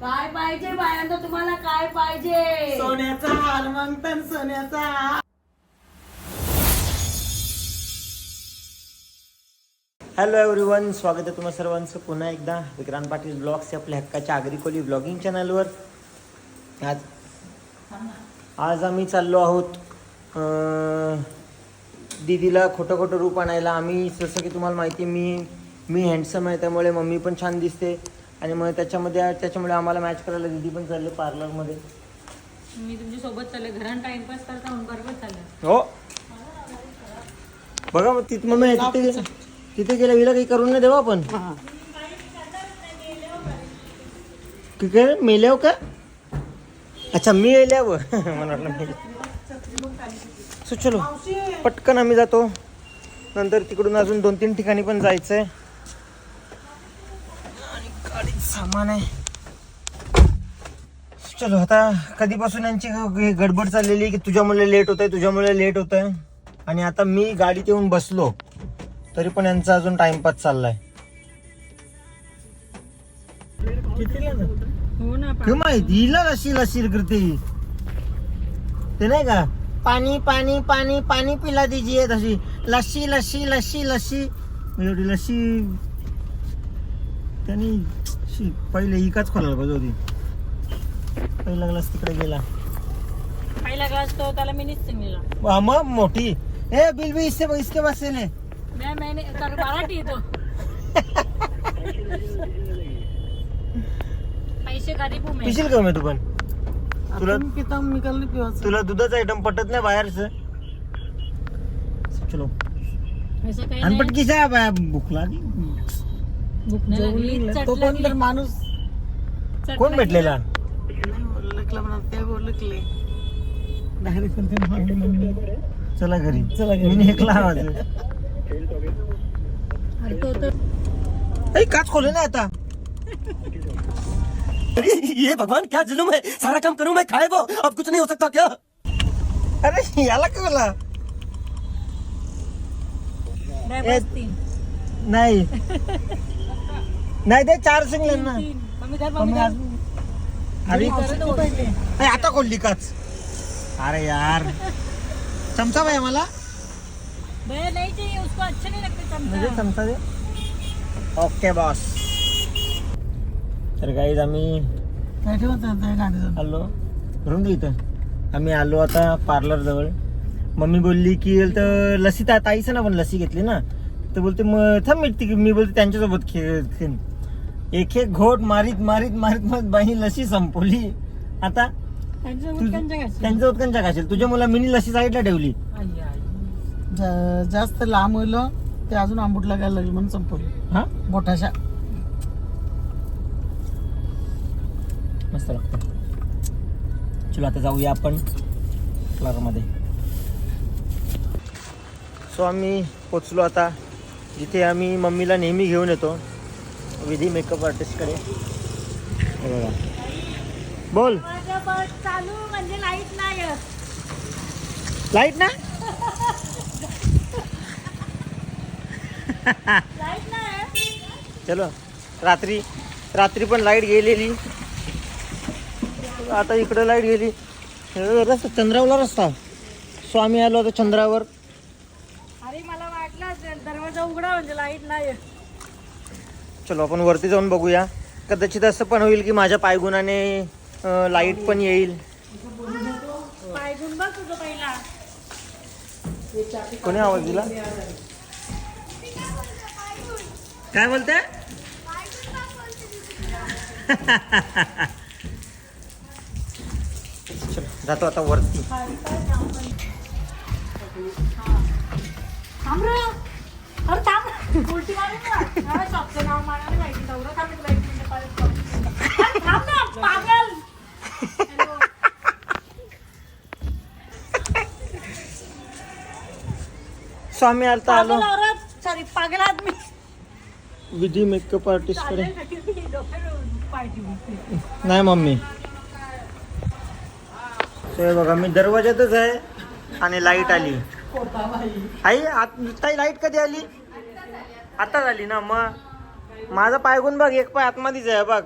काय पाहिजे बायांना तुम्हाला काय पाहिजे? सोन्याचा हार मागतात सोन्याचा. हार. हॅलो एव्हरीवन स्वागत आहे तुम्हा सर्वांचं. पुन्हा एकदा विक्रांत पाटील ब्लॉग्स या आपल्या हक्काच्या आगरी कोली ब्लॉगिंग चॅनलवर. आज आज आम्ही चाललो आहोत अं, दीदीला खोटं खोटं रूप आणायला. आम्ही जसं की तुम्हाला माहिती आहे, मी मी हँडसम आहे त्यामुळे मम्मी पण छान दिसते. आणि मग त्याच्यामध्ये त्याच्यामुळे आम्हाला मॅच करायला दीदी पण चालले पार्लरमध्ये मी तुमच्यासोबत चालले घरात टाइमपास करता म्हणून बरोबर चाललं. हो. बघा मग तिथे मम्मी तिथे तिथे गेल्या विला काही करून नाही देऊ आपण. हा. मेल्याव का? अच्छा मी येल्यावर मला वाटलं सो चलो पटकन आम्ही जातो. नंतर तिकडून अजून दोन तीन ठिकाणी पण जायचं आहे सामान आहे. चलो आता कधीपासून यांची गडबड चाललेली आहे की तुझ्यामुळे लेट होत आहे तुझ्यामुळे लेट होत आहे आणि आता मी गाडीत येऊन बसलो तरी पण यांचा अजून टाइमपास चाललाय. हो ना माहिती? हिला करते ही. ते नाही का? पाणी पाणी पाणी पाणी पिला दीजिए तशी. लस्सी लस्सी लस्सी लस्सी लस्सी त्यांनी शी, पहिले इकाच खोलायला पाहिजे होती पहिला ग्लास तिकडे गेला. पहिला ग्लास तो त्याला मी वा, मग मोठी. ए बिल बी इससे इसके पास से ले. मैं मैंने तर मराठी येतो. पैसे गरीब हूं मैं. पिशील का मी तू पण. तुला पिता मी कल नाही तुला दुधाचा आयटम पटत नाही बाहेरचं चलो. असं काही नाही. पटकीचा बाय भूक लागली. भूक नाही जेवून लागली निघलं. चट तो लागली. तर माणूस चट कोण लागली. भेटलेला म्हणा. चला घरी चला घरी. मी हेकला आवाज अरे तो तर ऐ काच खोले ना आता ये भगवान क्या जुलुम है सारा काम करूं मैं खाए वो अब कुछ नहीं हो सकता क्या अरे याला का बोला नाही नाही ते चार सिंगले ना. अरे आता खोलली काच अरे यार. चमचा बाय मला भैया नहीं चाहिए उसको अच्छे नहीं लगते म्हणजे चमचा चमचा दे. ओके बॉस तर गाईज आम्ही आलो. दे इथं. आम्ही आलो आता पार्लर जवळ. मम्मी बोलली की तर लसी ताईचं ना पण लसी घेतली ना. तर बोलते मग थांब मी ती- मी बोलते त्यांच्यासोबत खे खेळीन. एक एक घोट मारीत मारीत मारीत मारीत बाई लसी संपवली. आता तुझ-. त्यांचं उत्कंठा घासेल तुझ्या मुला मिनी लसी साईडला ठेवली. जा- जास्त लांब होईल ते अजून आंबूट लागायला लागली म्हणून संपवली. हा? मोठाशा मस्त लागतं. चलो आता जाऊया आपण पार्लरमध्ये सो आम्ही पोचलो आता. जिथे आम्ही मम्मीला नेहमी घेऊन येतो. विधी मेकअप आर्टिस्टकडे. बघा. बोल. चालू म्हणजे लाइट नाही लाइट ना? चलो. रात्री रात्री पण लाइट गेलेली. आता इकडं लाइट गेली. रस्ता चंद्रावला रस्ता. स्वामी आलो आता चंद्रावर. अरे मला वाटलं दरवाजा उघडा म्हणजे लाइट नाही चलो आपण वरती जाऊन बघूया. कदाचित असं पण होईल की माझ्या पायगुणाने लाइट पण येईल. कोणी आवाज दिला? काय बोलते? जातो आता वरती. थांब उलटी मारू ना. शॉपचं नाव मला नाही माहिती. तेवढं थांब तुला एक मिनिटं परत बघ. अरे थांब ना पागल. हॅलो. सो आम्ही आता आलो सॉरी पागल आदमी. विधी मेकअप आर्टिस्टकडे. नाही मम्मी. हे बघा मी दरवाजातच आहे आणि लाइट आली. आई आत ताई लाइट कधी आली? आता झाली ना मग माझा पाय गुण बघ एक पाय आतमध्येच आहे बघ.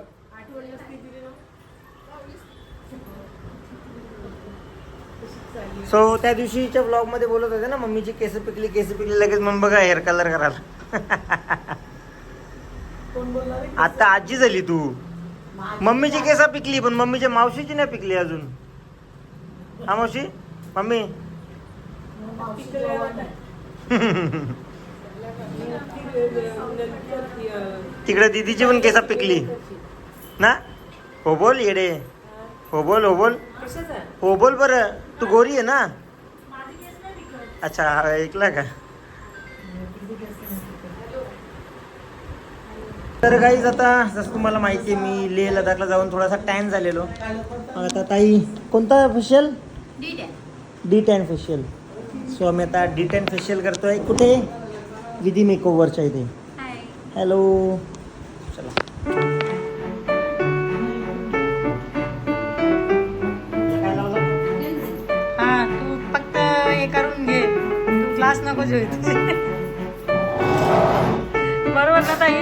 सो त्या दिवशीच्या ब्लॉगमध्ये बोलत होते ना मम्मीची केस पिकली केस पिकली लगेच मग बघा हेअर कलर करायला. आता आजी झाली तू. मम्मीची केस पिकली पण मम्मीच्या मावशीची नाही पिकली अजून. हा मावशी? मम्मी? तिकडे दीदीची पण केसा पिकली. ना? हो बोल येडे. हो बोल हो बोल. हो बोल बरं. तू गोरी आहे ना? अच्छा ऐकला का? तर काहीच आता जसं तुम्हाला माहिती आहे मी लेह लडाखला जाऊन थोडासा टॅन झालेलो. मग आता ताई कोणता facial de tan facial so आम्ही आता डी टॅन फेशियल करतोय. कुठे? विधी मेकओव्हरच्या इथे. हॅलो चला. हे तू फक्त हे करून घे. तू क्लास नको बरोबर ना ताई?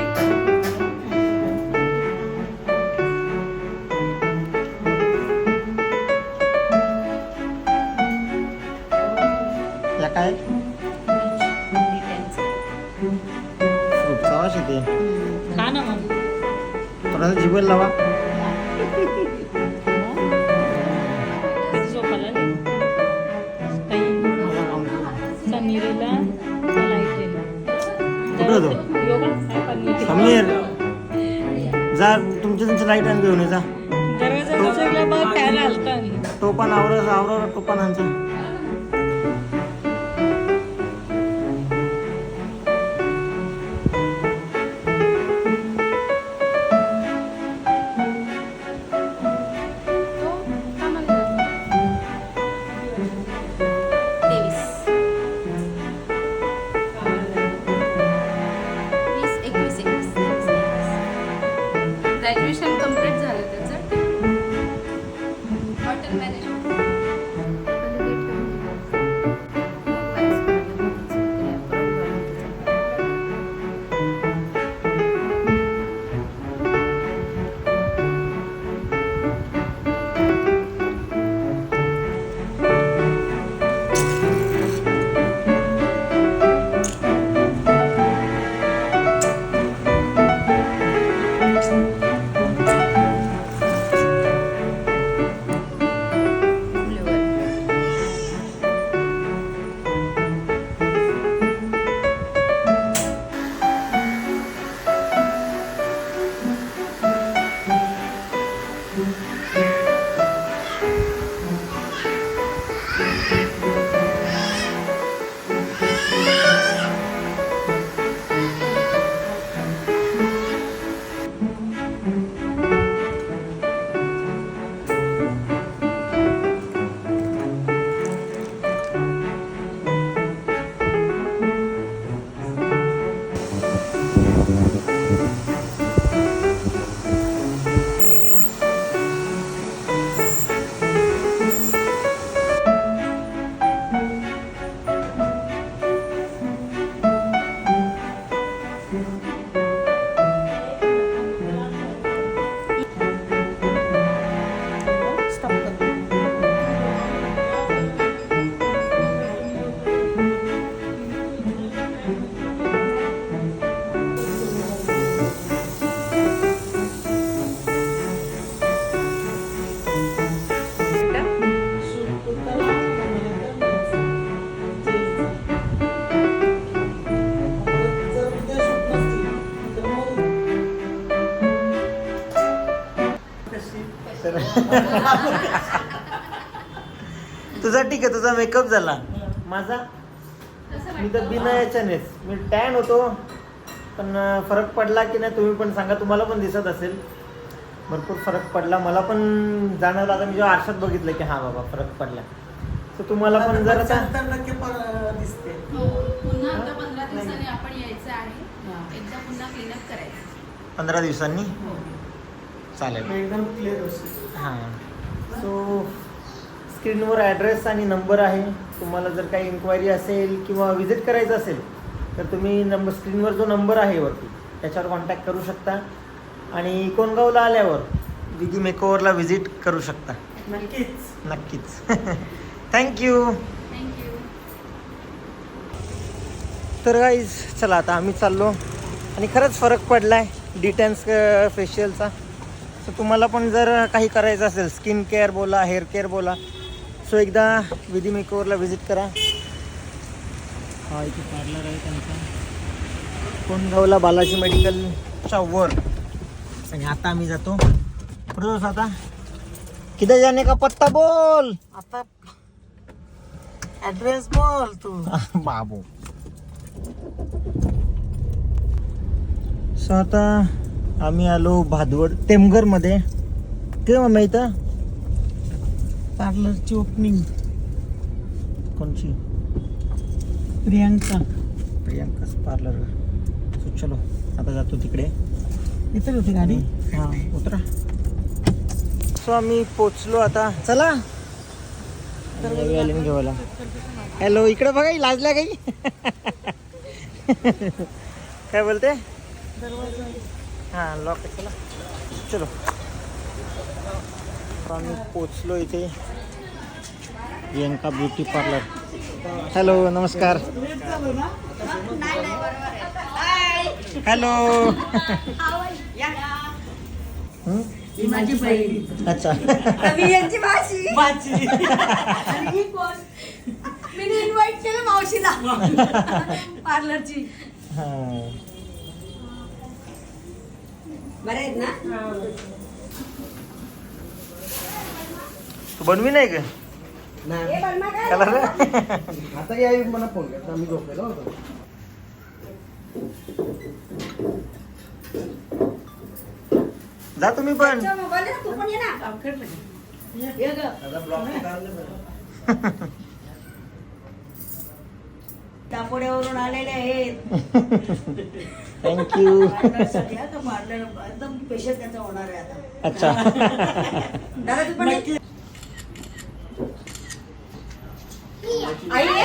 या काय? आवाज येते खा ना मग? थोडासा जिबल लावा. कुठं होतो? समीर जा तुमच्या तुमचं लाइट आणि घेऊन जा. टोपान आवरा आवरा टोपान आमचं. तुझा ठीक आहे तुझा मेकअप झाला. माझा? मी तर बिना याच्यानेच. मी टॅन होतो. पण फरक पडला की नाही तुम्ही पण सांगा. तुम्हाला पण दिसत असेल. भरपूर फरक पडला. मला पण जाणवलं आता मी जेव्हा आरशात बघितलं की हा बाबा फरक पडला. तर तुम्हाला पण जर दिसते. हो पुन्हा आता पंधरा दिवसांनी आपण यायचं आहे. एकदा पुन्हा क्लीनअप करायचं. पंधरा दिवसांनी? चालेल. एकदम क्लिअर हां. सो स्क्रीनवर ॲड्रेस आणि नंबर आहे. तुम्हाला जर काही इन्क्वायरी असेल किंवा विजिट करायचं असेल तर तुम्ही नंबर स्क्रीनवर जो नंबर आहे वरती त्याच्यावर कॉन्टॅक्ट करू शकता. आणि कोणगावला आल्यावर विधी मेकोवरला व्हिजिट करू शकता. नक्कीच. नक्कीच. थँक्यू थँक्यू तर गाईज चला आता आम्ही चाललो. आणि खरंच फरक पडलाय डिटेन्स फेशियलचा सो तुम्हाला पण जर काही करायचं असेल स्किन केअर बोला हेअर केअर बोला सो एकदा विधी मेकओवरला व्हिजिट करा. हा इथे पार्लर आहे त्यांचा. कोणगावला बालाजी मेडिकलच्या वर. आणि आता आम्ही जातो. प्रदोष आता. किती जाने का पत्ता बोल? आता ऍड्रेस बोल तू. बाबू. सो आता आम्ही आलो भादवड टेमघरमध्ये केव्हा माहीत पार्लरची ओपनिंग कोणची? प्रियांका. प्रियांकाच पार्लर. सो चलो आता जातो तिकडे. इथे होती गाडी? हां उतरा. सो आम्ही पोचलो आता. चला. घेवायला हॅलो इकडे बघा लाजल्या काही. काय बोलते? हां लॉक चला. चलो. तर आम्ही पोचलो इथे. Priyanka beauty parlour. हॅलो नमस्कार. हॅलो माझी बहीण अच्छा. मी यांची भाषी माझी आणि ही कोण? मी इन्व्हाइट केलं मावशीला. पार्लरची. हां. बरे आहेत ना? तू बनवी नाही का? हे आता या मला फोन करता मी झोपेलो होतो. जा तुम्ही पण. तुझ्या मोबाईल आहे ना, तू पण ये ना. ये ग. दापोड्यावरून आलेले आहेत. थँक्यू पार्लर एकदम स्पेशल त्याचा होणार आहे आता. अच्छा. दादा तू पण. आई आहे?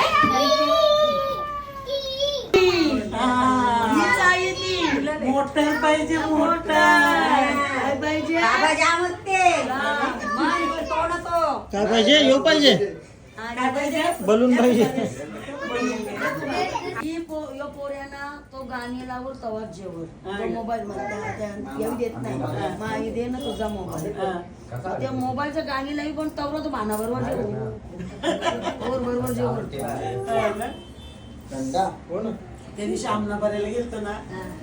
हीच आई आहे ती. मोटर पाहिजे काय पाहिजे? बाबा जाम असते मन तोड तो काय पाहिजे? येऊ पाहिजे. हा, काय पाहिजे? बलून पाहिजे. ही पो यो पोऱ्याना तो गाणी लावून तवाच जेवण. तो मोबाईल मध्ये येऊ देत नाही. मग आई दे ना तुझा मोबाईल त्या मोबाईलचं गाणी लावी पण तवरा तो भाना बरोबर जेवण बरोबर बरोबर जेवण त्या दिवशी आमना भरायला गेलतो ना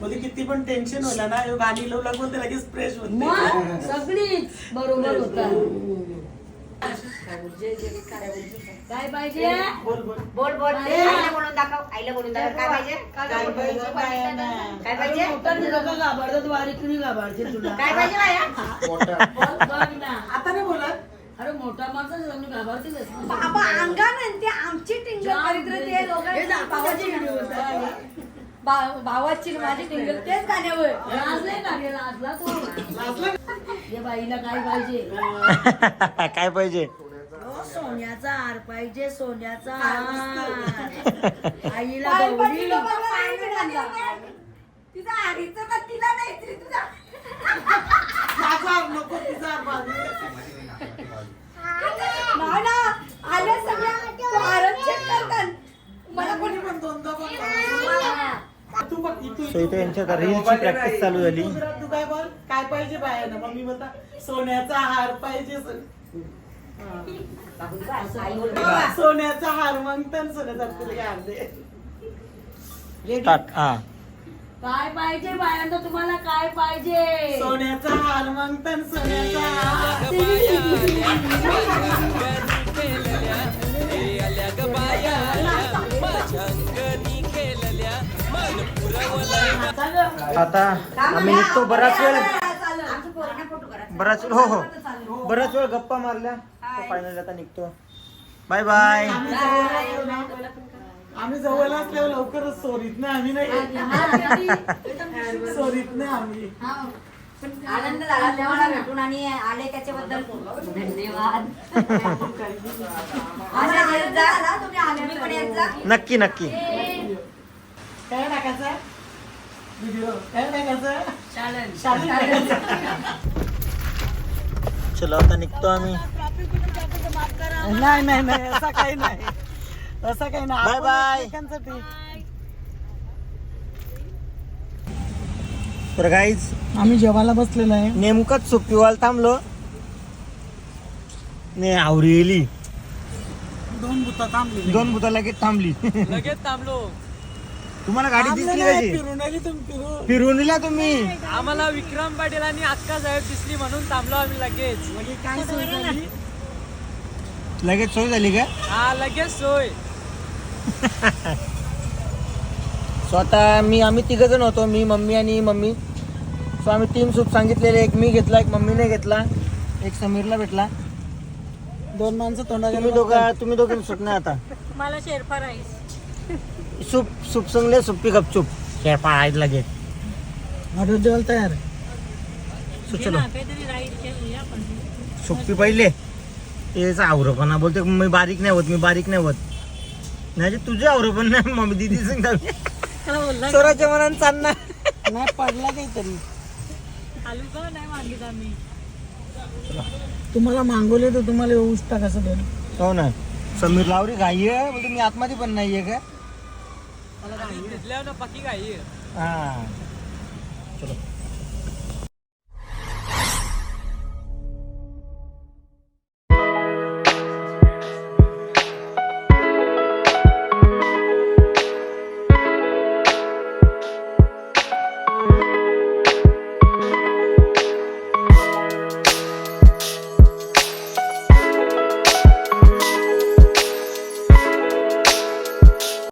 मध्ये किती पण टेन्शन होला ना गाणी लावू लागून ते लगेच फ्रेश होते. मग? सगळीच. बरोबर होता. काय पाहिजे? बोल बोल. बोल बोल. आई. आईला बोलून दाखव आईला बोलून दाखव. काय पाहिजे? काय पाहिजे? बायांना? काय पाहिजे? लोक घाबरतात घाबरते तुला. काय पाहिजे बाया? बोल, आता नाही बोलत? अरे मोठा माणसाच घाबरतेच. बाबा अंगानं ते आमची टिंगल करीत रे ते हे जा, भावाची video होता. दोघं भावाची आणि माझी टिंगल तेच गाण्यावर? लाजला तो या बाईला काय पाहिजे? काय पाहिजे? हो, सोन्याचा हार पाहिजे सोन्याचा हार. आईला गौरी तिचा का तिला नाही तरी तुझा माझा नको तिचा बाजू नाही ना आल्या सगळ्या तो आरत check करतात मला कोणी पण दोनदा पण तू बघ इथून सो इथे यांच्या आता रीलची प्रॅक्टिस चालू झाली. तू काय बोल? काय पाहिजे बायानं? मग मी म्हणता सोन्याचा हार पाहिजे हा. सोन्याचा हार मागतात सोन्याचा तुला हार दे हा. काय पाहिजे बायांना? तुम्हाला काय पाहिजे? सोन्याचा हार मागतात सोन्याचा हार आता आम्ही निघतो बराच वेळ. बराच हो हो. बराच वेळ गप्पा मारल्या. फायनल आता निघतो. बाय बाय आम्ही जवळ असल्यावर लवकरच सोरीत नाही आम्ही नाही. सोरीत नाही आम्ही. आनंद झाला तेव्हा भेटून आणि आले त्याच्याबद्दल धन्यवाद. तुम्ही आले पण नक्की. नक्की. काय टाकायचं? व्हिडिओ काय टाकायचं चलो आता निघतो आम्ही. नाही नाही नाही असं काही नाही. असं काही नाही. Bye आपण bye. एकमेकांसाठी. तर काहीच आम्ही जेवायला बसलेलो आहे. नेमकंच सुप्पीवाल थांबलो. ने आवरेली. दोन बुता थांबलेले. दोन बुता लगेच थांबली. लगेच थांबलो. तुम्हाला गाडी दिसली कशी? फिरून आली तुम्ही? आम्हाला विक्रम पाटील आणि अक्का साहेब दिसली म्हणून थांबलो आम्ही लगेच. म्हणजे काय सोय झाली? लगेच सोय झाली का? हा लगेच सोय. स्वतः मी आम्ही तिघ जण होतो मी मम्मी आणि मम्मी. सो आम्ही तीन सूप सांगितलेले एक मी घेतला एक मम्मीने घेतला एक समीरला भेटला. दोन माणसं तोंडाकडे तुम्ही दोघा तुम्ही दोघे नाही आता. मला शेरफा राईस. सूप सूप संगले सुप्पी गपचूप शेफा आहेत लगेच. ऑर्डर द्यायला तयार. सो चलो. सुप्पी पहिले. तेच आवरपणा बोलते मी बारीक नाही होत मी बारीक नाही होत. नाही तुझे आवरपण नाही मम्मी दिदी सांगता स्वराच्या मनात चालणार. नाही पडला काहीतरी. नाही तुम्हाला मागवले तर तुम्हाला उष्टा कसं देईल? हो ना. समीर लावरी घाई आहे बोलते मी आतमध्ये पण नाहीये का? तिथल्यावर ना पक्की काही हा. चलो.